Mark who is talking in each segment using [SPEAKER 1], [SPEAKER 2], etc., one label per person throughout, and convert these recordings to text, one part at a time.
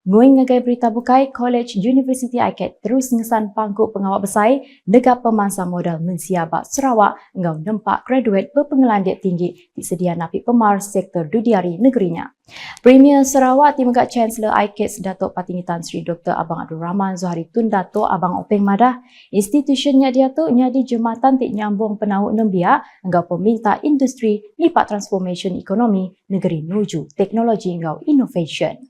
[SPEAKER 1] Ngui ngagai berita bukai, College University ICAT terus ngesan pangkuk pengawal besar negara pemansang modal mensia bak Sarawak engau nempak graduate berpengelandik tinggi disedia napi pemar sektor dudiari negerinya. Premier Sarawak Timegak Chancellor ICAT Datuk Patingitan Sri Dr. Abang Abdul Rahman Zuhari Tun Datuk Abang Openg Madah, institusinya dia tu nyadi jematan tik nyambung penau nembia engau peminta industri lipat transformation ekonomi negeri nuju teknologi engau innovation.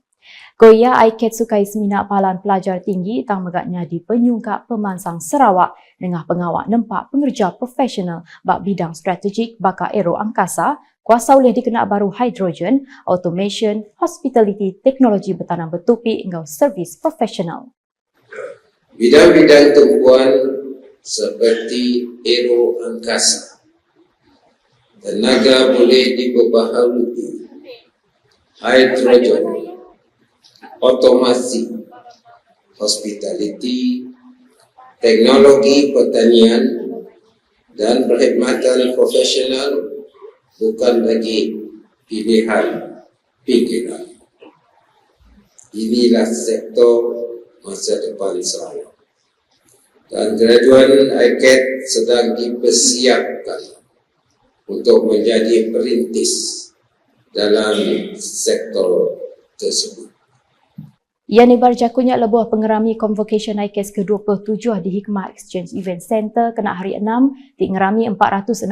[SPEAKER 1] Goya Aiket sukai pahalan pelajar tinggi tang megaknya di penyungkap pemansang Sarawak dengan pengawak nempak pengerja profesional bak bidang strategik baka aero angkasa, kuasa oleh dikenal baru hydrogen, automation, hospitality, teknologi bertanam bertupi hingga servis profesional.
[SPEAKER 2] Bidang-bidang tumpuan seperti aero angkasa, tenaga boleh diperbaharui, hydrogen, otomasi, hospitality, teknologi pertanian dan perkhidmatan profesional bukan lagi pilihan pinggiran. Inilah sektor masa depan Sarawak. Dan graduan ICAT sedang dipersiapkan untuk menjadi perintis dalam sektor tersebut.
[SPEAKER 1] Ia ni berjakunya lebuh pengerami Convocation ICAS ke-27 di Hikmah Exchange Event Center kena hari 6 di ngerami 465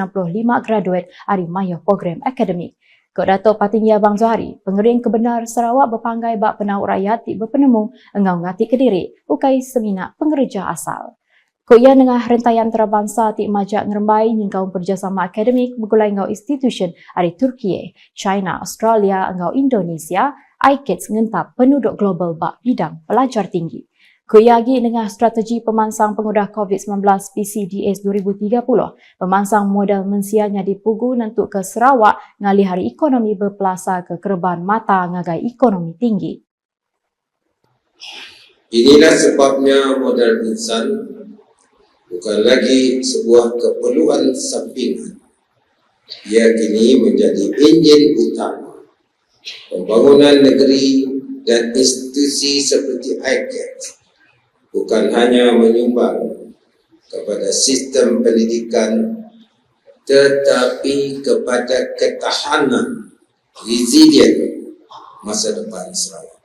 [SPEAKER 1] graduate hari maya program akademik. Kod Dato' Patinggi Abang Zuhari, pengering kebenar Sarawak berpanggai bak penau rakyat di berpenemu engau ngati kediri ukai seminak pengerja asal. Kod ia dengan rentayan terabangsa ti majak ngerembai nyingkau kerjasama akademik bergulai engau institution hari Turki, China, Australia, engau Indonesia, ICATS ngentap penduduk global bak bidang pelajar tinggi. Kuyagi dengan strategi pemansang pengudah COVID-19 PCDS 2030, pemansang modal mensianya dipugu nentuk ke Sarawak ngali hari ekonomi berpelasa ke kerban mata ngagai ekonomi tinggi.
[SPEAKER 2] Inilah sebabnya modal insan bukan lagi sebuah keperluan sampingan. Ia kini menjadi enjin utama pembangunan negeri dan institusi seperti ICAT bukan hanya menyumbang kepada sistem pendidikan tetapi kepada ketahanan resilient masa depan Sarawak.